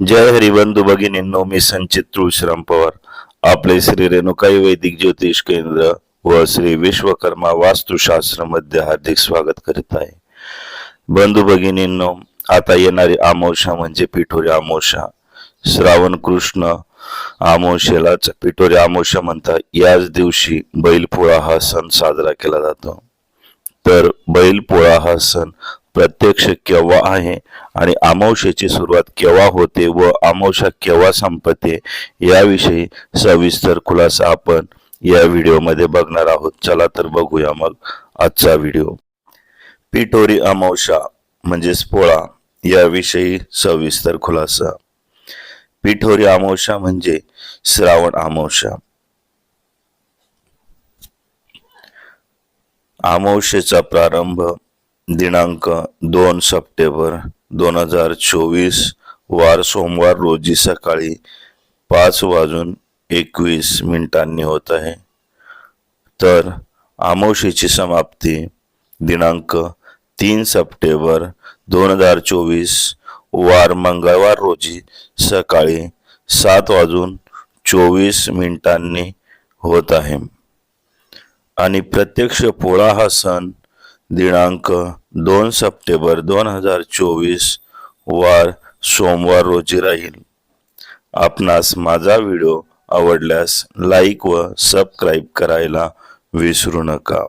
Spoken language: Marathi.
जय हरिबंधू भगिनींनो मी संचित तुळशीराम पवार. आपले श्री रेणुकाई वैदिक ज्योतिष केंद्र व श्री विश्वकर्मा वास्तुशास्त्रमध्ये हार्दिक स्वागत करीत आहे. बंधू भगिनींनो आता येणारी अमावस्या म्हणजे पिठोरी आमोशा. श्रावण कृष्ण आमोशेलाच पिठोरी आमोशा म्हणतात. याच दिवशी बैलपोळा हा सण साजरा केला जातो. तर बैलपोळा हा सण प्रत्यक्ष केव्हा आहे आणि अमावशेची सुरुवात केव्हा होते व अमावशा केव्हा संपते याविषयी सविस्तर खुलासा आपण या व्हिडिओमध्ये बघणार आहोत. चला तर बघूया मग आजचा व्हिडिओ. पिठोरी अमावस्या म्हणजेच पोळा याविषयी सविस्तर खुलासा. पिठोरी अमावस्या म्हणजे श्रावण अमावस्या अमावशेचा प्रारंभ दिनांक दोन सप्टेंबर दोन हजार चोवीस वार सोमवार रोजी सकाळी पाच वाजून एकवीस मिनिटांनी होत आहे. तर आमोशीची समाप्ती दिनांक तीन सप्टेंबर दोन हजार चोवीस वार मंगळवार रोजी सकाळी सात वाजून चोवीस मिनिटांनी होत आहे. आणि प्रत्यक्ष पोळा हा सण दिनांक दोन सप्टेंबर दोन हजार चोवीस वार सोमवार रोजी राहील. आपणास माझा व्हिडिओ आवडल्यास लाईक व सबस्क्राईब करायला विसरू नका.